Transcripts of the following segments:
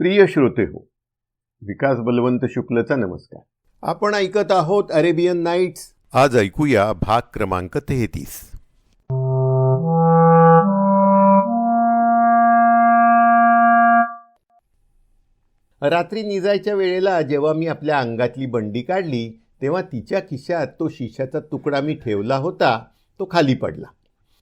प्रिय श्रोते हो विकास बलवंत शुक्लचा नमस्कार. आपण ऐकत आहोत अरेबियन नाईट्स. आज ऐकूया भाग क्रमांक तेहतीस. रात्री निजायच्या वेळेला जेव्हा मी आपल्या अंगातली बंडी काढली तेव्हा तिच्या खिशात तो शिशाचा तुकडा मी ठेवला होता तो खाली पडला.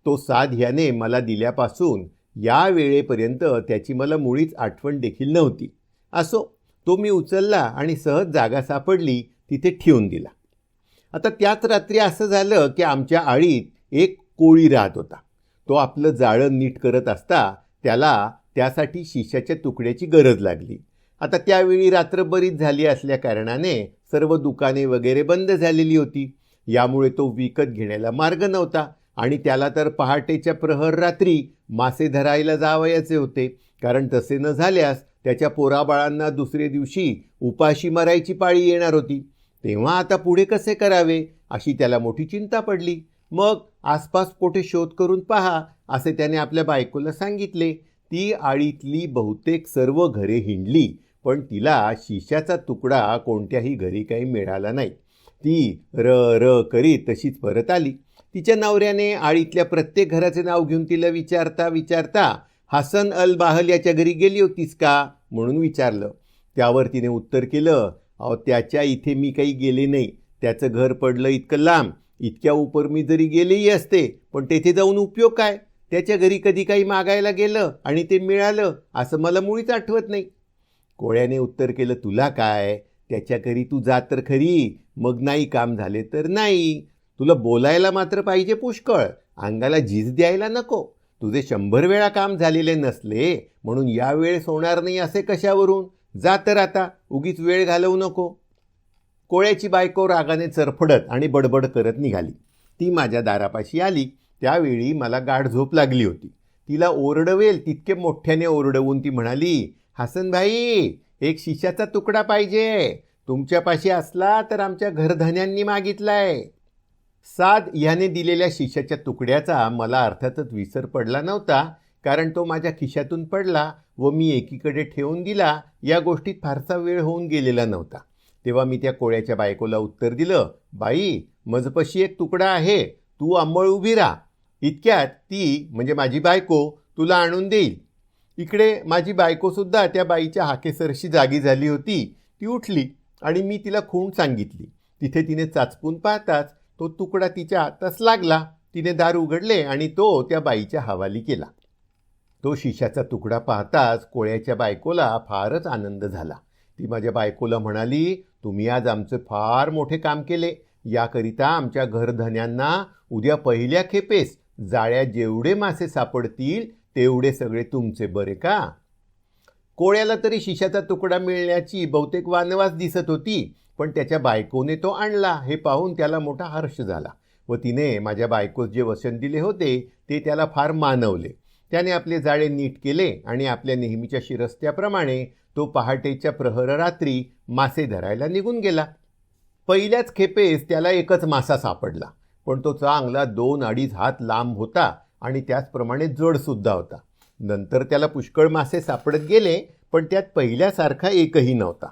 तो साध ह्याने मला दिल्यापासून या वेळेपर्यंत त्याची मला मुळीच आठवण देखील नव्हती. असो तो मी उचलला आणि सहज जागा सापडली तिथे ठेवून दिला. आता त्याच रात्री असं झालं की आमच्या आळीत एक कोळी राहत होता. तो आपलं जाळं नीट करत असता त्याला त्यासाठी शिशाच्या तुकड्याची गरज लागली. आता त्यावेळी रात्र बरीच झाली असल्या कारणाने सर्व दुकाने वगैरे बंद झालेली होती. यामुळे तो विकत घेण्याला मार्ग नव्हता. आणि त्याला तर पहाटेच्या प्रहर रात्री मासे धरायला जावयाचे होते. कारण तसे न झाल्यास त्याच्या पोराबाळांना दुसरे दिवशी उपाशी मरायची पाळी येणार होती. तेव्हा आता पुढे कसे करावे अशी त्याला मोठी चिंता पडली. मग आसपास कोठे शोध करून पहा असे त्याने आपल्या बायकोला सांगितले. ती आळीतली बहुतेक सर्व घरे हिंडली पण तिला शिशाचा तुकडा कोणत्याही घरी काही मिळाला नाही. ती र र करीत तशीच परत आली. तिच्या नवऱ्याने आळीतल्या प्रत्येक घराचे नाव घेऊन तिला विचारता विचारता हसन अल बाहल याच्या घरी गेली होतीस का? म्हणून विचारलं. त्यावर तिने उत्तर केलं अहो त्याच्या इथे मी काही गेले नाही. त्याचं घर पडलं इतकं लांब. इतक्या उपर मी जरी गेलेही असते पण तेथे जाऊन उपयोग काय? त्याच्या घरी कधी काही मागायला गेलं आणि ते मिळालं असं मला मुळीच आठवत नाही. कोळ्याने उत्तर केलं तुला काय? त्याच्या घरी तू जा तर खरी. मग नाही काम झाले तर नाही. तुला बोलायला मात्र पाहिजे पुष्कळ. अंगाला झीज द्यायला नको. तुझे शंभर वेळा काम झालेले नसले म्हणून या वेळेस होणार नाही असे कशावरून? जा तर आता उगीच वेळ घालवू नको. कोळ्याची बायको रागाने चरफडत आणि बडबड करत निघाली. ती माझ्या दारापाशी आली. त्यावेळी मला गाढ झोप लागली होती. तिला ओरडवेल तितके मोठ्याने ओरडवून ती म्हणाली हसनभाई एक शिशाचा तुकडा पाहिजे. तुमच्यापाशी असला तर आमच्या घरधन्यांनी मागितलाय. साद ह्याने दिलेल्या शिशाच्या तुकड्याचा मला अर्थातच विसर पडला नव्हता कारण तो माझ्या खिशातून पडला व मी एकीकडे ठेवून दिला या गोष्टीत फारसा वेळ होऊन गेलेला नव्हता. तेव्हा मी त्या कोळ्याच्या बायकोला उत्तर दिलं बाई मजपशी एक तुकडा आहे तू आंबळ उभी राहा. इतक्यात ती म्हणजे माझी बायको तुला आणून देईल. इकडे माझी बायकोसुद्धा त्या बाईच्या हाकेसरशी जागी झाली होती. ती उठली आणि मी तिला खूण सांगितली. तिथे तिने चाचपून पाहताच तो तुकडा तिच्या हातास लागला. तिने दार उघडले आणि तो त्या बाईच्या हवाली केला. तो शिशाचा तुकडा पाहताच कोळ्याच्या बायकोला फारच आनंद झाला. ती माझ्या बायकोला म्हणाली तुम्ही आज आमचे फार मोठे काम केले. याकरिता आमच्या घरधन्यांना उद्या पहिल्या खेपेस जाळ्या जेवढे मासे सापडतील तेवढे सगळे तुमचे बरे का? कोळ्याला तरी शिशाचा तुकडा मिळण्याची बहुतेक वानवास दिसत होती. पण त्याच्या बायकोने तो आणला. हे पाहून त्याला मोठा हर्ष झाला व तिने माझ्या बायकोस जे वचन दिले होते ते त्याला फार मानवले. त्याने आपले जाळे नीट केले आणि आपल्या नेहमीच्या शिरस्त्याप्रमाणे तो पहाटेच्या प्रहर रात्री मासे धरायला निघून गेला. पहिल्याच खेपेस त्याला एकच मासा सापडला. पण तो चांगला दोन अडीच हात लांब होता आणि त्याचप्रमाणे जडसुद्धा होता. नंतर त्याला पुष्कळ मासे सापडत गेले पण त्यात पहिल्यासारखा एकही नव्हता.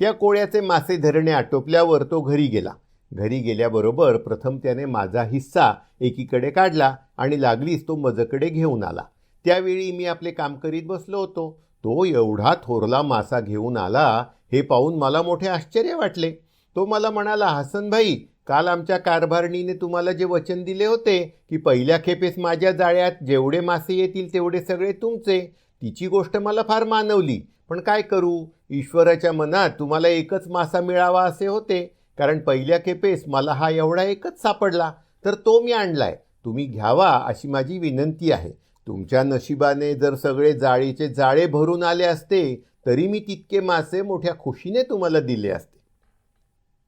त्या कोळ्याचे मासे धरणे आटोपल्यावर तो घरी गेला. घरी गेल्याबरोबर प्रथम त्याने माझा हिस्सा एकीकडे काढला आणि लागलीच तो मजकडे घेऊन आला. त्यावेळी मी आपले काम करीत बसलो होतो. तो एवढा थोरला मासा घेऊन आला हे पाहून मला मोठे आश्चर्य वाटले. तो मला म्हणाला हसन भाई काल आमच्या कारभारणीने तुम्हाला जे वचन दिले होते की पहिल्या खेपेस माझ्या जाळ्यात जेवढे मासे येतील तेवढे सगळे तुमचे तिची गोष्ट मला फार मानवली. पण काय करू? ईश्वराच्या मनात तुम्हाला एकच मासा मिळावा असे होते. कारण पहिल्या खेपेस मला हा एवढा एकच सापडला. तर तो मी आणलाय. तुम्ही घ्यावा अशी माझी विनंती आहे. तुमच्या नशिबाने जर सगळे जाळीचे जाळे भरून आले असते तरी मी तितके मासे मोठ्या खुशीने तुम्हाला दिले असते.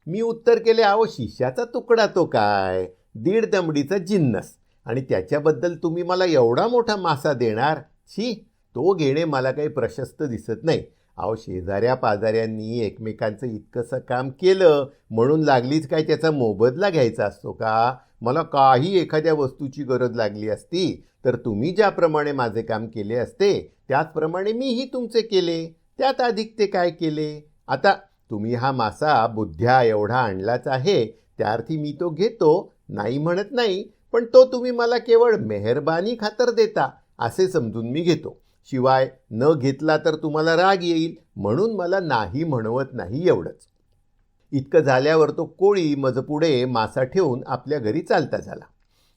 मी उत्तर केले अहो शिष्याचा तुकडा तो काय? दीड दमडीचा जिन्नस. आणि त्याच्याबद्दल तुम्ही मला एवढा मोठा मासा देणार? छी तो घेणे मला काही प्रशस्त दिसत नाही. अहो शेजाऱ्या पाजाऱ्यांनी एकमेकांचं इतकंसं काम केलं म्हणून लागलीच काय त्याचा मोबदला घ्यायचा असतो का? मला काही एखाद्या वस्तूची गरज लागली असती तर तुम्ही ज्याप्रमाणे माझे काम केले असते त्याचप्रमाणे मीही तुमचे केले. त्यात अधिक ते काय केले? आता तुम्ही हा मासा बुद्ध्या एवढा आणलाच आहे त्याअर्थी मी तो घेतो नाही म्हणत नाही पण तो तुम्ही मला केवळ मेहरबानी खातर देता असे समजून मी घेतो. शिवाय न घेतला तर तुम्हाला राग येईल म्हणून मला नाही म्हणवत नाही एवढंच. इतकं झाल्यावर तो कोळी मजपुढे मासा ठेवून आपल्या घरी चालता झाला.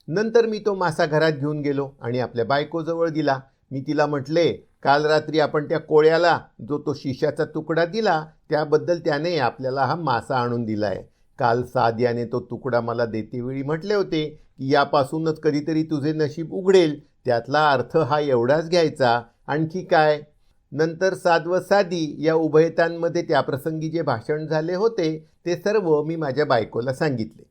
नंतर मी तो मासा घरात घेऊन गेलो आणि आपल्या बायकोजवळ दिला. मी तिला म्हटले काल रात्री आपण त्या कोळ्याला जो तो शिशाचा तुकडा दिला त्याबद्दल त्याने आपल्याला हा मासा आणून दिला आहे काल साध्याने तो तुकडा मला देतेवेळी म्हटले होते की यापासूनच कधीतरी तुझे नशीब उघडेल त्यातला अर्थ हा एवढाच घ्यायचा आणखी काय? नंतर साध व साधी या उभयतांमध्ये त्याप्रसंगी जे भाषण झाले होते ते सर्व मी माझ्या बायकोला सांगितले.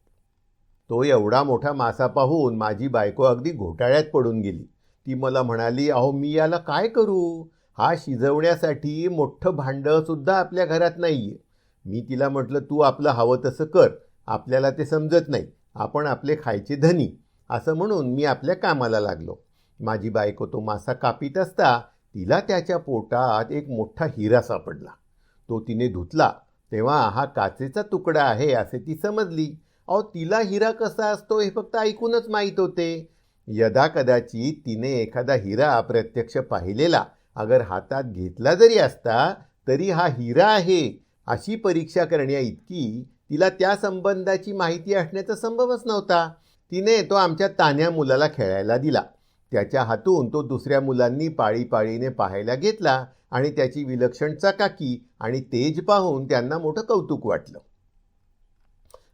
तो एवढा मोठा मासा पाहून माझी बायको अगदी घोटाळ्यात पडून गेली. ती मला म्हणाली अहो मी याला काय करू? हा शिजवण्यासाठी मोठं भांडंसुद्धा आपल्या घरात नाही आहे मी तिला म्हटलं तू आपलं हवं तसं कर आपल्याला ते समजत नाही. आपण आपले खायचे धनी. असं म्हणून मी आपल्या कामाला लागलो. माझी बायको तो मासा कापीत असता तिला त्याच्या पोटात एक मोठा हिरा सापडला. तो तिने धुतला. तेव्हा हा काचेचा तुकडा आहे असे ती समजली. अहो तिला हिरा कसा असतो हे फक्त ऐकूनच माहीत होते. यदा कदाचित तिने एखादा हिरा प्रत्यक्ष पाहिलेला अगर हातात घेतला जरी असता तरी हा हिरा आहे. अशी परीक्षा करण्या इतकी तिला त्या संबंधाची माहिती असण्याचा संभवच नव्हता. तिने तो आमच्या तान्या मुलाला खेळायला दिला. त्याच्या हातून तो दुसऱ्या मुलांनी पाळीपाळीने पाहायला घेतला आणि त्याची विलक्षण चकाकी आणि तेज पाहून त्यांना मोठं कौतुक वाटलं.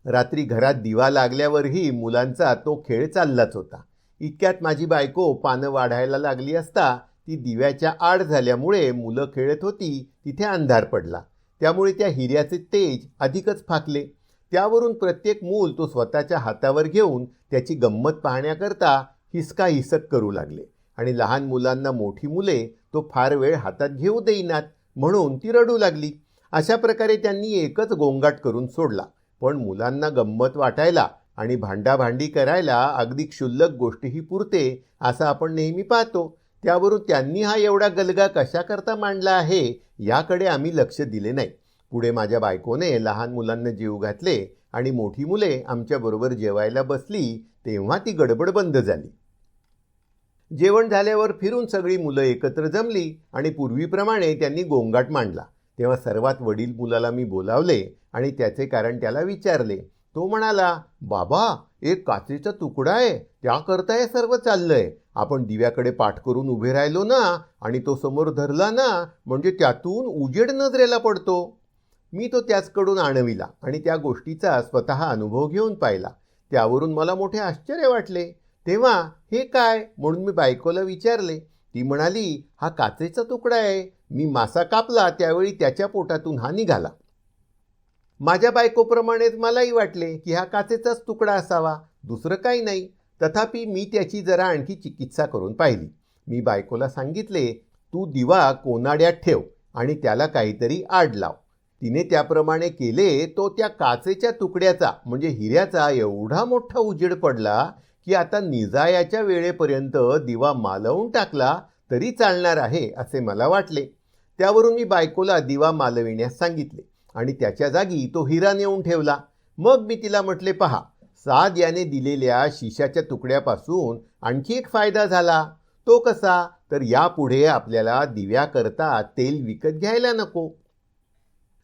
रात्री घरात दिवा लागल्यावरही मुलांचा तो खेळ चाललाच होता. इतक्यात माझी बायको पानं वाढायला लागली असता ती दिव्याच्या आड झाल्यामुळे मुलं खेळत होती तिथे अंधार पडला. त्यामुळे त्या हिऱ्याचे तेज अधिकच फाकले. त्यावरून प्रत्येक मूल तो स्वतःच्या हातावर घेऊन त्याची गंमत पाहण्याकरता हिसका हिसक करू लागले. आणि लहान मुलांना मोठी मुले तो फार वेळ हातात घेऊ देईनात म्हणून ती रडू लागली. अशा प्रकारे त्यांनी एकच गोंगाट करून सोडला. पण मुलांना गंमत वाटायला आणि भांडाभांडी करायला अगदी क्षुल्लक गोष्टीही पुरते असं आपण नेहमी पाहतो. त्यावरून त्यांनी हा एवढा गलगा कशाकरता मांडला आहे याकडे आम्ही लक्ष दिले नाही. पुढे माझ्या बायकोने लहान मुलांना जीव घातले आणि मोठी मुले आमच्याबरोबर जेवायला बसली तेव्हा ती गडबड बंद झाली. जेवण झाल्यावर फिरून सगळी मुलं एकत्र जमली आणि पूर्वीप्रमाणे त्यांनी गोंगाट मांडला. तेव्हा सर्वात वडील मुलाला मी बोलावले आणि त्याचे कारण त्याला विचारले. तो म्हणाला बाबा एक काचेचा तुकडा आहे. त्याकरता हे सर्व चाललंय. आपण दिव्याकडे पाठ करून उभे राहिलो ना आणि तो समोर धरला ना म्हणजे त्यातून उजेड नजरेला पडतो. मी तो त्याचकडून आणविला आणि त्या गोष्टीचा स्वतः अनुभव घेऊन पाहिला. त्यावरून मला मोठे आश्चर्य वाटले. तेव्हा हे काय? म्हणून मी बायकोला विचारले. ती म्हणाली हा काचेचा तुकडा आहे. मी मासा कापला त्यावेळी त्याच्या पोटातून हा निघाला. माझ्या बायकोप्रमाणेच मलाही वाटले की हा काचेचाच तुकडा असावा. दुसरं काही नाही. तथापि मी त्याची जरा आणखी चिकित्सा करून पाहिली. मी बायकोला सांगितले तू दिवा कोनाड्यात ठेव आणि त्याला काहीतरी आड लाव. तिने त्याप्रमाणे केले. तो त्या काचेच्या तुकड्याचा म्हणजे हिऱ्याचा एवढा मोठा उजेड पडला की आता निजायाच्या वेळेपर्यंत दिवा मालवून टाकला तरी चालणार आहे असे मला वाटले. त्यावरून मी बायकोला दिवा मालविण्यास सांगितले आणि त्याच्या जागी तो हिरा नेऊन ठेवला. मग मी तिला म्हटले पहा साद याने दिलेल्या शिशाच्या तुकड्यापासून आणखी एक फायदा झाला. तो कसा? तर यापुढे आपल्याला दिव्याकरता तेल विकत घ्यायला नको.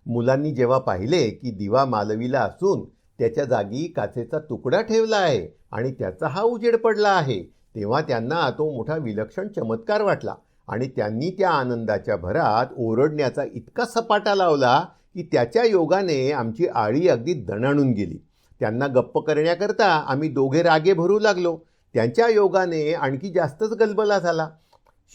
मुलांनी जेव्हा पाहिले की दिवा मालवीला असून त्याच्या जागी काचेचा तुकडा ठेवला आहे आणि त्याचा हा उजेड पडला आहे. तेव्हा त्यांना तो मोठा विलक्षण चमत्कार वाटला आणि त्यांनी त्या आनंदाच्या भरात ओरडण्याचा इतका सपाटा लावला की त्याच्या योगाने आमची आळी अगदी दणाणून गेली. त्यांना गप्प करण्याकरता आम्ही दोघे रागे भरू लागलो. त्यांच्या योगाने आणखी जास्तच गलबला झाला.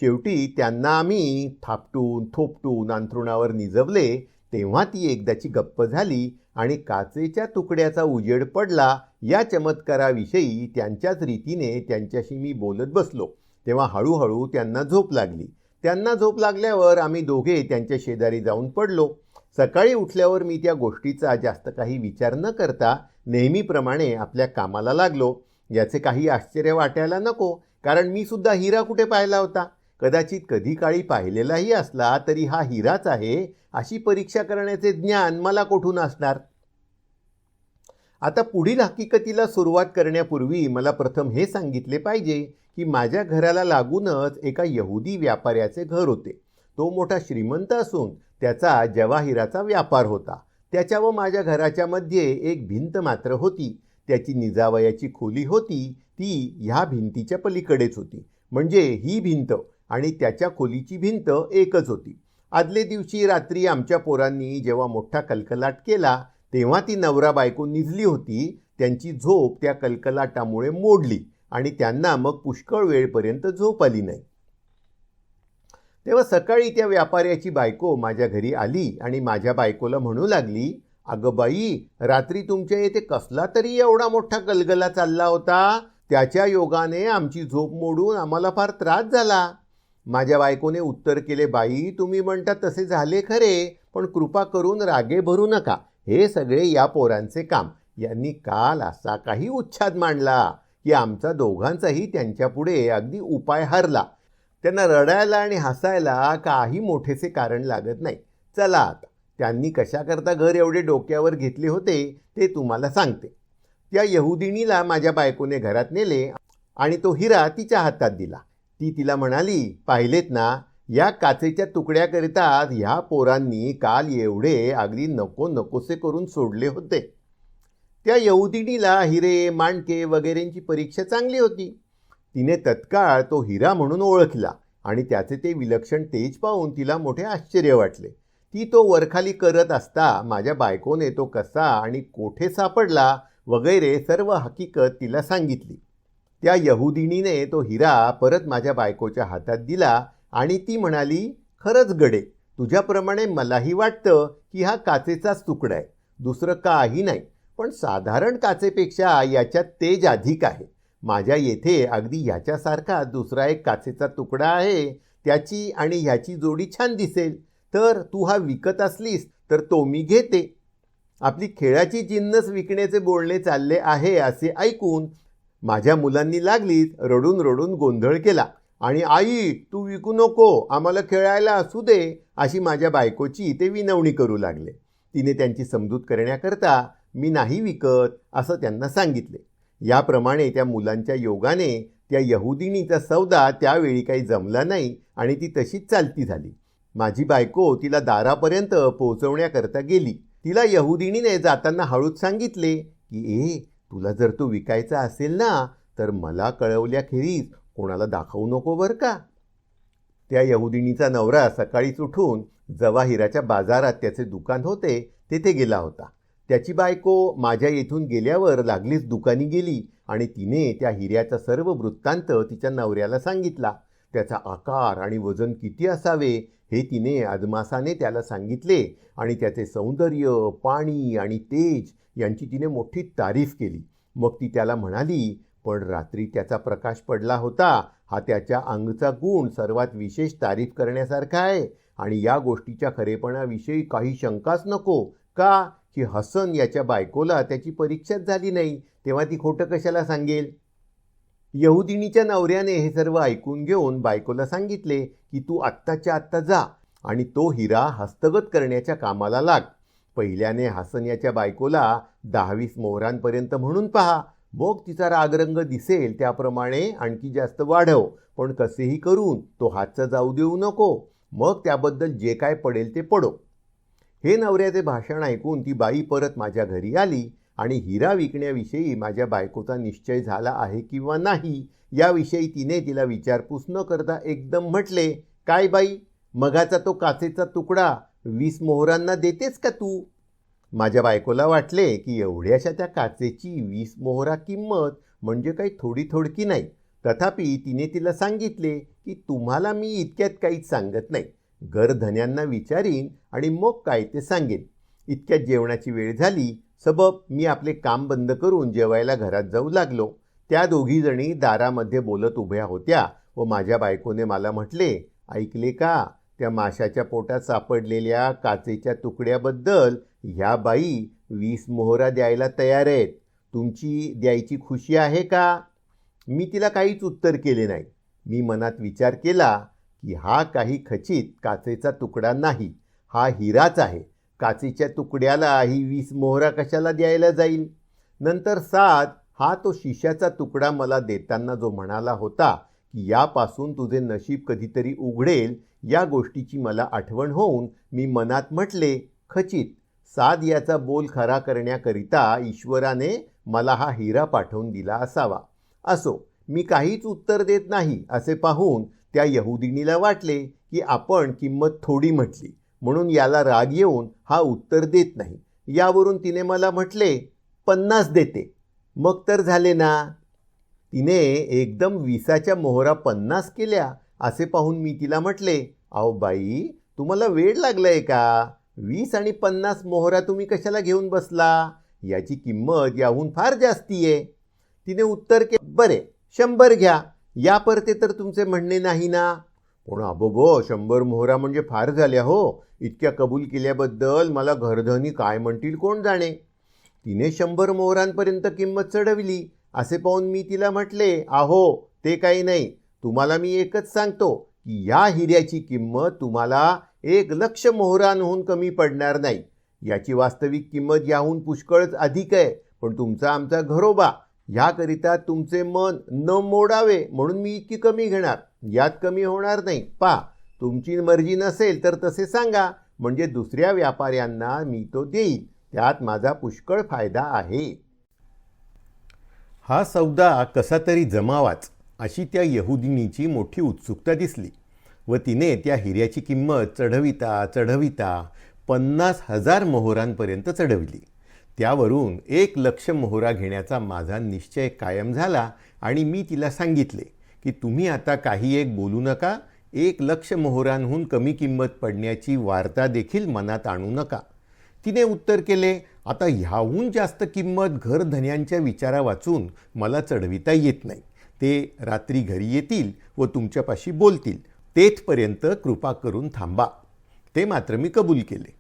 शेवटी त्यांना आम्ही थापटून थोपटून अंथरुणावर निजवले. तेव्हा ती एकदाची गप्प झाली आणि काचेच्या तुकड्याचा उजेड पडला या चमत्काराविषयी त्यांच्याच रीतीने त्यांच्याशी मी बोलत बसलो. तेव्हा हळूहळू त्यांना झोप लागली. त्यांना झोप लागल्यावर आम्ही दोघे त्यांच्या शेजारी जाऊन पडलो. सकाळी उठल्यावर मी त्या गोष्टीचा जास्त काही विचार न करता नेहमीप्रमाणे आपल्या कामाला लागलो. याचे काही आश्चर्य वाटायला नको कारण मी सुद्धा हिरा कुठे पाहिला होता? कदाचित कधी काळी पाहिलेलाही असला तरी हा हिराच आहे अशी परीक्षा करण्याचे ज्ञान मला कोठून असणार? आता पुढील हकीकतीला सुरुवात करण्यापूर्वी मला प्रथम हे सांगितले पाहिजे की माझ्या घराला लागूनच एका यहुदी व्यापाऱ्याचे घर होते. तो मोठा श्रीमंत असून त्याचा जवाहिराचा व्यापार होता त्याच्या व माझ्या घराच्या मध्ये एक भिंत मात्र होती. त्याची निजावयाची खोली होती ती ह्या भिंतीच्या पलीकडेच होती. म्हणजे ही भिंत आणि त्याच्या खोलीची भिंत एकच होती. आदले दिवशी रात्री आमच्या पोरांनी जेव्हा मोठा कलकलाट केला तेव्हा ती नवरा बायको निजली होती त्यांची झोप त्या कलकलाटामुळे मोडली आणि त्यांना मग पुष्कळ वेळपर्यंत झोप आली नाही. तेव्हा सकाळी त्या व्यापाऱ्याची बायको माझ्या घरी आली आणि माझ्या बायकोला म्हणू लागली अगं बाई रात्री तुमच्या येथे कसला तरी एवढा मोठा गलगला चालला होता. त्याच्या योगाने आमची झोप मोडून आम्हाला फार त्रास झाला. माझ्या बायकोने उत्तर केले बाई तुम्ही म्हणता तसे झाले खरे पण कृपा करून रागे भरू नका. हे सगळे या पोरांचे काम. यांनी काल असा काही उच्छाद मांडला की आमचा दोघांचाही त्यांच्यापुढे अगदी उपाय हरला. त्यांना रडायला आणि हसायला काही मोठेसे कारण लागत नाही. चला आता. त्यांनी कशाकरता घर एवढे डोक्यावर घेतले होते ते तुम्हाला सांगते. त्या यहुदिनीला माझ्या बायकोने घरात नेले आणि तो हिरा तिच्या हातात दिला. ती तिला म्हणाली पाहिलेत ना या काचेच्या तुकड्याकरिता ह्या पोरांनी काल एवढे अगदी नको नकोसे करून सोडले होते. त्या यहुदिनीला हिरे मांडके वगैरेंची परीक्षा चांगली होती. तिने तत्काळ तो हिरा म्हणून ओळखला आणि त्याचे ते विलक्षण तेज पाहून तिला मोठे आश्चर्य वाटले. ती तो वरखाली करत असता माझ्या बायकोने तो कसा आणि कोठे सापडला? वगैरे सर्व हकीकत तिला सांगितली. त्या यहुदिनीने तो हिरा परत माझ्या बायकोच्या हातात दिला आणि ती म्हणाली खरंच गडे तुझ्याप्रमाणे मलाही वाटतं की हा काचेचाच तुकडा आहे. दुसरं काही नाही पण साधारण काचेपेक्षा याच्यात तेज अधिक आहे. माझ्या येथे अगदी ह्याच्यासारखा दुसरा एक काचेचा तुकडा आहे त्याची आणि ह्याची जोडी छान दिसेल. तर तू हा विकत असलीस तर तो मी घेते. आपली खेळाची जिन्नस विकण्याचे बोलणे चालले आहे असे ऐकून माझ्या मुलांनी लागलीच रडून रडून गोंधळ केला. आणि आई तू विकू नको आम्हाला खेळायला असू दे अशी माझ्या बायकोची ते विनवणी करू लागले. तिने त्यांची समजूत करण्याकरता मी नाही विकत असं त्यांना सांगितले. याप्रमाणे त्या मुलांच्या योगाने त्या यहुदिनीचा सौदा त्यावेळी काही जमला नाही आणि ती तशीच चालती झाली. माझी बायको तिला दारापर्यंत पोहोचवण्याकरता गेली. तिला यहुदिनीने जाताना हळूच सांगितले की ए तुला जर तो विकायचा असेल ना तर मला कळवल्याखेरीज कोणाला दाखवू नको बरं का? त्या यहुदिनीचा नवरा सकाळीच उठून जवाहिराच्या बाजारात त्याचे दुकान होते तेथे गेला होता. त्याची बायको माझ्या येथून गेल्यावर लागलीच दुकानी गेली आणि तिने त्या हिऱ्याचा सर्व वृत्तांत तिच्या नवऱ्याला सांगितला. त्याचा आकार आणि वजन किती असावे हे तिने अदमासाने त्याला सांगितले आणि त्याचे सौंदर्य पाणी आणि तेज यांची तिने मोठी तारीफ केली. मग ती त्याला म्हणाली पण रात्री त्याचा प्रकाश पडला होता. हा त्याच्या अंगचा गुण सर्वात विशेष तारीफ करण्यासारखा आहे. आणि या गोष्टीच्या खरेपणाविषयी काही शंकाच नको. का? की हसन याच्या बायकोला त्याची परीक्षाच झाली नाही. तेव्हा ती खोटं कशाला सांगेल? यहुदिनीच्या नवऱ्याने हे सर्व ऐकून घेऊन बायकोला सांगितले की तू आत्ताच्या आत्ता जा आणि तो हिरा हस्तगत करण्याच्या कामाला लाग. पहिल्याने हसन याच्या बायकोला दहावीस मोहरांपर्यंत म्हणून पहा. मग तिचा रागरंग दिसेल त्याप्रमाणे आणखी जास्त वाढव. पण कसेही करून तो हातचा जाऊ देऊ नको. मग त्याबद्दल जे काय पडेल ते पडो. हे नवऱ्याचे भाषण ऐकून ती बाई परत माझ्या घरी आली आणि हिरा विकण्याविषयी माझ्या बायकोचा निश्चय झाला आहे किंवा नाही याविषयी तिने तिला विचारपूस न करता एकदम म्हटले काय बाई? मगाचा तो काचेचा तुकडा वीस मोहरांना देतेस का तू? माझ्या बायकोला वाटले की एवढ्याशा त्या काचेची वीस मोहरा किंमत म्हणजे काही थोडी थोडकी नाही. तथापि तिने तिला सांगितले की तुम्हाला मी इतक्यात काहीच सांगत नाही. गरधन्यांना विचारीन आणि मग काय ते सांगेन. इतक्यात जेवणाची वेळ झाली. सबब मी आपले काम बंद करून जेवायला घरात जाऊ लागलो. त्या दोघीजणी दारामध्ये बोलत उभ्या होत्या व माझ्या बायकोने मला म्हटले ऐकले का? त्या माशाच्या पोटात सापडलेल्या काचेच्या तुकड्याबद्दल ह्या बाई वीस मोहरा द्यायला तयार आहेत. तुमची द्यायची खुशी आहे का? मी तिला काहीच उत्तर केले नाही. मी मनात विचार केला की हा काही खचित काचेचा तुकडा नाही. हा हिराच आहे. काचेच्या तुकड्याला ही वीस मोहरा कशाला द्यायला जाईल? नंतर सात हा तो शिशाचा तुकडा मला देताना जो म्हणाला होता की यापासून तुझे नशीब कधीतरी उघडेल या गोष्टीची मला आठवण होऊन मी मनात म्हटले खचित साध याचा बोल खरा करण्याकरिता ईश्वराने मला हा हिरा पाठवून दिला असावा. असो मी काहीच उत्तर देत नाही असे पाहून त्या यहुदिनीला वाटले की आपण किंमत थोडी म्हटली म्हणून याला राग येऊन हा उत्तर देत नाही. यावरून तिने मला म्हटले पन्नास देते. मग तर झाले ना. तिने एकदम विसाच्या मोहरा पन्नास केल्या असे पाहून मी तिला म्हटले अहो बाई तुम्हाला वेळ लागलाय का? वीस आणि पन्नास मोहरा तुम्ही कशाला घेऊन बसला? याची किंमत याहून फार जास्ती आहे. तिने उत्तर के बरे शंभर घ्या. या परते तर तुमचे म्हणणे नाही ना. पण अबोबो शंभर मोहरा म्हणजे फार झाल्या हो. इतक्या कबूल केल्याबद्दल मला घरधनी काय म्हणतील कोण जाणे? तिने शंभर मोहरांपर्यंत किंमत चढवली. असे पाहून मी तिला म्हटले आहो ते काही नाही. तुम्हाला मी एकच सांगतो की या हिऱ्याची किंमत तुम्हाला एक लक्ष मोहरांहून कमी पडणार नाही. याची वास्तविक किंमत याहून पुष्कळच अधिक आहे. पण तुमचा आमचा घरोबा ह्याकरिता तुमचे मन न मोडावे म्हणून मी इतकी कमी घेणार. यात कमी होणार नाही. पा तुमची मर्जी नसेल तर तसे सांगा. म्हणजे दुसऱ्या व्यापाऱ्यांना मी तो देईल त्यात माझा पुष्कळ फायदा आहे. हा सौदा कसा तरी जमावाच अशी त्या यहुदिनीची मोठी उत्सुकता दिसली. व तिने त्या हिऱ्याची किंमत चढविता चढविता पन्नास हजार मोहरांपर्यंत चढविली. त्यावरून एक लक्ष मोहरा घेण्याचा माझा निश्चय कायम झाला आणि मी तिला सांगितले की तुम्ही आता काही एक बोलू नका. एक लक्ष मोहरांहून कमी किंमत पडण्याची वार्ता देखील मनात आणू नका. तिने उत्तर केले आता ह्याहून जास्त किंमत घरधन्यांच्या विचारा वाचून मला चढविता येत नाही. ते रात्री घरी येतील व तुमच्यापाशी बोलतील. तेथपर्यंत कृपा करून थांबा. ते मात्र मी कबूल केले.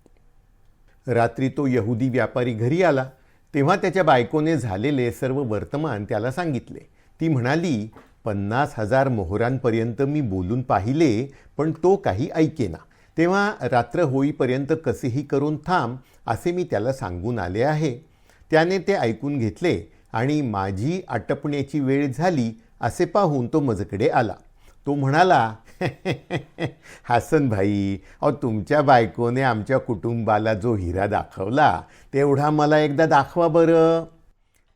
रात्री तो यहुदी व्यापारी घरी आला. तेव्हा त्याच्या बायकोने झालेले सर्व वर्तमान त्याला सांगितले. ती म्हणाली पन्नास हजार मोहरांपर्यंत मी बोलून पाहिले पण तो काही ऐकेना. तेव्हा रात्र होईपर्यंत कसेही करून थांब असे मी त्याला सांगून आले आहे. त्याने ते ऐकून घेतले आणि माझी आटपण्याची वेळ झाली असे पाहून तो मजकडे आला. तो म्हणाला हासन भाई अहो तुमच्या बायकोने आमच्या कुटुंबाला जो हिरा दाखवला तेवढा मला एकदा दाखवा बरं.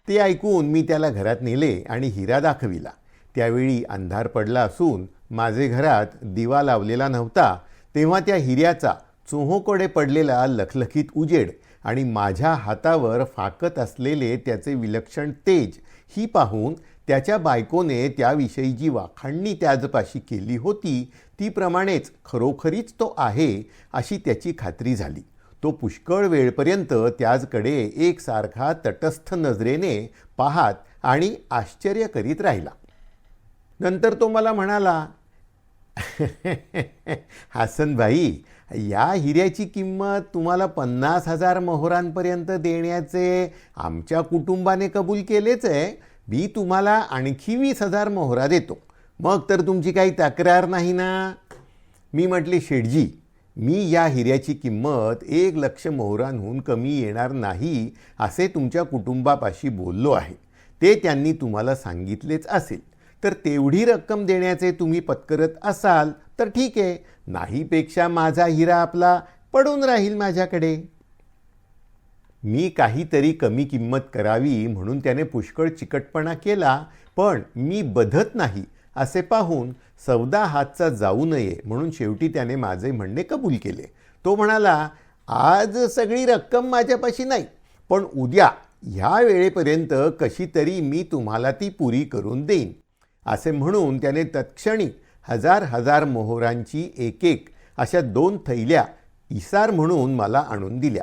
ते ऐकून मी त्याला घरात नेले आणि हिरा दाखविला. त्यावेळी अंधार पडला असून माझे घरात दिवा लावलेला नव्हता तेव्हा त्या हिऱ्याचा चोहोकडे पडलेला लखलखीत उजेड आणि माझ्या हातावर फाकत असलेले त्याचे विलक्षण तेज ही पाहून त्याच्या बायकोने त्याविषयी जी वाखाणणी त्याजपाशी केली होती तीप्रमाणेच खरोखरीच तो आहे अशी त्याची खात्री झाली. तो पुष्कळ वेळपर्यंत त्याजकडे एकसारखा तटस्थ नजरेने पाहात आणि आश्चर्य करीत राहिला. नंतर तो मला म्हणाला हासनभाई या हिऱ्याची किंमत तुम्हाला पन्नास हजार मोहरांपर्यंत देण्याचे आमच्या कुटुंबाने कबूल केलेच आहे. मी तुम्हाला आणखी वीस हजार मोहरा देतो. मग तर तुमची काही तक्रार नाही ना? मी म्हटले शेठजी मी या हिऱ्याची किंमत एक लक्ष मोहरांहून कमी येणार नाही असे तुमच्या कुटुंबापाशी बोललो आहे. ते त्यांनी तुम्हाला सांगितलेच असेल. तर तेवढी रक्कम देण्याचे तुम्ही पत्करत असाल तर ठीक आहे. नाहीपेक्षा माझा हिरा आपला पडून राहील माझ्याकडे. मी काहीतरी कमी किंमत करावी म्हणून त्याने पुष्कळ चिकटपणा केला पण मी बधत नाही असे पाहून सौदा हातचा जाऊ नये म्हणून शेवटी त्याने माझे म्हणणे कबूल केले. तो म्हणाला आज सगळी रक्कम माझ्यापाशी नाही पण उद्या ह्या वेळेपर्यंत कशी तरी मी तुम्हाला ती पुरी करून देईन. असे म्हणून त्याने तत्क्षणी हजार हजार मोहरांची एक एक अशा दोन थैल्या इसार म्हणून मला आणून दिल्या.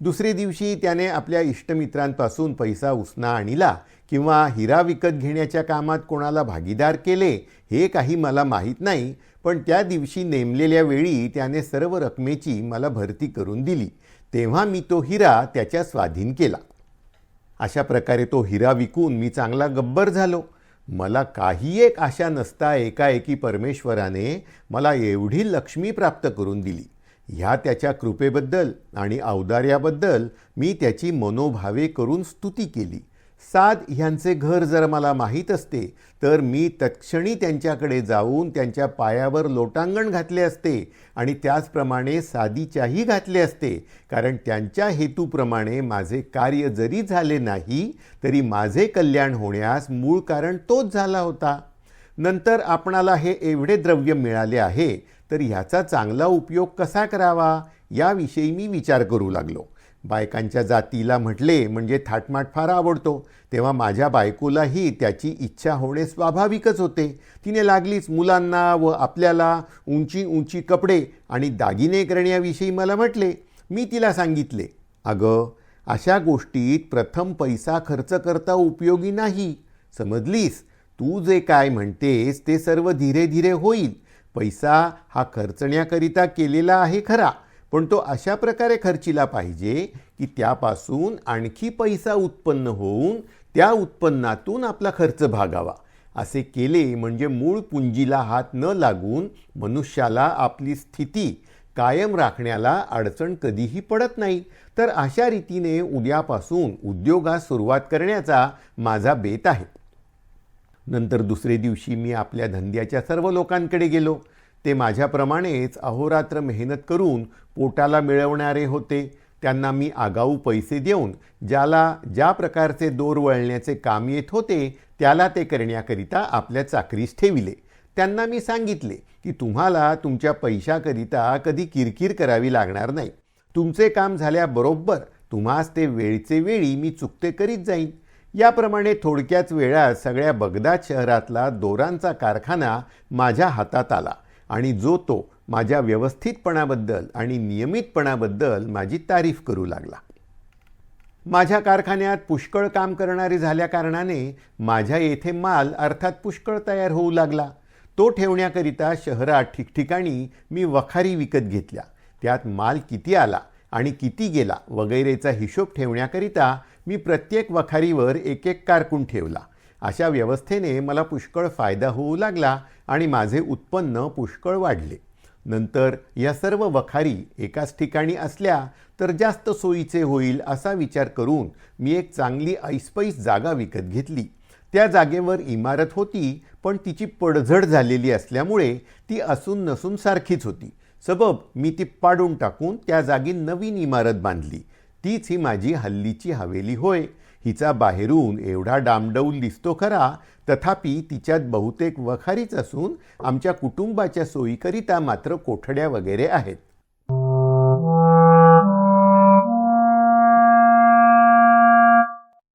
दुसरे दिवशी त्याने आपल्या इष्टमित्रांपासून पैसा उसना आणला किंवा हिरा विकत घेण्याच्या कामात कोणाला भागीदार केले हे काही मला माहीत नाही पण त्या दिवशी नेमलेल्या वेळी त्याने सर्व रकमेची मला भरती करून दिली. तेव्हा मी तो हिरा त्याच्या स्वाधीन केला. अशा प्रकारे तो हिरा विकून मी चांगला गब्बर झालो. मला काही एक आशा नसता एकाएकी परमेश्वराने मला एवढी लक्ष्मी प्राप्त करून दिली. ह्या त्याच्या कृपेबद्दल आणि औदार्याबद्दल मी त्याची मनोभावे करून स्तुती केली. साद ह्यांचे घर जर मला माहीत असते तर मी तत्क्षणी त्यांच्याकडे जाऊन त्यांच्या पायावर लोटांगण घातले असते आणि त्याचप्रमाणे सादीच्याही घातले असते. कारण त्यांच्या हेतूप्रमाणे माझे कार्य जरी झाले नाही तरी माझे कल्याण होण्यास मूळ कारण तोच झाला होता. नंतर आपणाला हे एवढे द्रव्य मिळाले आहे तर ह्याचा चांगला उपयोग कसा करावा? याविषयी मी विचार करू लागलो. बायकांच्या जातीला म्हटले म्हणजे थाटमाट फार आवडतो. तेव्हा माझ्या बायकोलाही त्याची इच्छा होणे स्वाभाविकच होते. तिने लागलीच मुलांना व आपल्याला उंची उंची कपडे आणि दागिने करण्याविषयी मला म्हटले. मी तिला सांगितले अगं अशा गोष्टीत प्रथम पैसा खर्च करता उपयोगी नाही. समजलीस? तू जे काय म्हणतेस ते सर्व धीरे धीरे होईल. पैसा हा खर्चण्याकरिता केलेला आहे खरा. पण तो अशा प्रकारे खर्चिला पाहिजे की त्यापासून आणखी पैसा उत्पन्न होऊन त्या उत्पन्नातून आपला खर्च भागावा. असे केले म्हणजे मूळ पुंजीला हात न लागून मनुष्याला आपली स्थिती कायम राखण्याला अडचण कधीही पडत नाही. तर अशा रीतीने उद्यापासून उद्योगास सुरुवात करण्याचा माझा बेत आहे. नंतर दुसरे दिवशी मी आपल्या धंद्याच्या सर्व लोकांकडे गेलो. ते माझ्याप्रमाणेच अहोरात्र मेहनत करून पोटाला मिळवणारे होते. त्यांना मी आगाऊ पैसे देऊन ज्याला ज्या प्रकारचे दोर वळण्याचे काम येत होते त्याला ते करण्याकरिता आपल्या चाकरीस ठेविले. त्यांना मी सांगितले की तुम्हाला तुमच्या पैशाकरिता कधी किरकिर करावी लागणार नाही. तुमचे काम झाल्याबरोबर तुम्हास ते वेळचे वेळी मी चुकते करीत जाईन. याप्रमाणे थोडक्याच वेळात सगळ्या बगदाद शहरातला दोरांचा कारखाना माझ्या हातात आला. आणि जो तो माझ्या व्यवस्थितपणाबद्दल आणि नियमितपणाबद्दल माझी तारीफ करू लागला. माझ्या कारखान्यात पुष्कळ काम करणारे झाल्याकारणाने माझ्या येथे माल अर्थात पुष्कळ तयार होऊ लागला. तो ठेवण्याकरिता शहरात ठिकठिकाणी मी वखारी विकत घेतल्या. त्यात माल किती आला आणि किती गेला वगैरेचा हिशोब ठेवण्याकरिता मी प्रत्येक वखारीवर एक एक कारकून ठेवला. अशा व्यवस्थेने मला पुष्कळ फायदा होऊ लागला आणि माझे उत्पन्न पुष्कळ वाढले. नंतर या सर्व वखारी एकाच ठिकाणी असल्या तर जास्त सोयीचे होईल असा विचार करून मी एक चांगली ऐसपैस जागा विकत घेतली. त्या जागेवर इमारत होती पण तिची पडझड झालेली असल्यामुळे ती असून नसून सारखीच होती. सबब मी ती पाडून टाकून त्या जागी नवीन इमारत बांधली. तीच ही माझी हल्लीची हवेली होय. हिचा बाहेरून एवढा डामडौल दिसतो खरा तथापि तिच्यात बहुतेक वखारीच असून आमच्या कुटुंबाच्या सोयीकरिता मात्र कोठड्या वगैरे आहेत.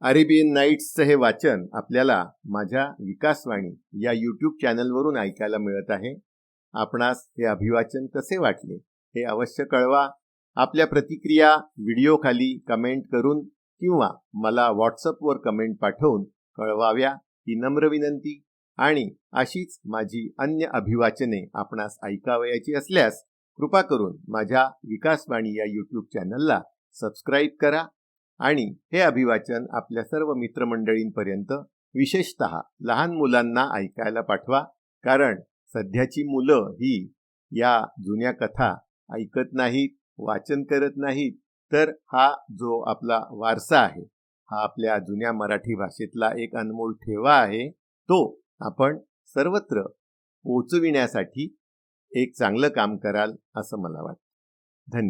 अरेबियन नाईट्सचं हे वाचन आपल्याला माझ्या विकासवाणी या यूट्यूब चॅनलवरून ऐकायला मिळत आहे. आपणास हे अभिवाचन कसे वाटले हे अवश्य कळवा. आपल्या प्रतिक्रिया व्हिडिओखाली कमेंट करून किंवा मला व्हॉट्सअपवर कमेंट पाठवून कळवाव्या. ही नम्र विनंती आणि अशीच माझी अन्य अभिवाचने आपणास ऐकावयाची असल्यास कृपा करून माझ्या विकासवाणी या यूट्यूब चॅनलला सबस्क्राईब करा आणि हे अभिवाचन आपल्या सर्व मित्रमंडळींपर्यंत विशेषत लहान मुलांना ऐकायला पाठवा कारण सध्याची मुलं ही या जुन्या कथा ऐकत नाहीत वाचन करत नाहीत तर हा जो आपला वारसा आहे हा आपल्या जुन्या मराठी भाषेतला एक अनमोल ठेवा आहे. तो आपण सर्वत्र पोचविण्यासाठी एक चांगलं काम कराल असं मला वाटतं. धन्यवाद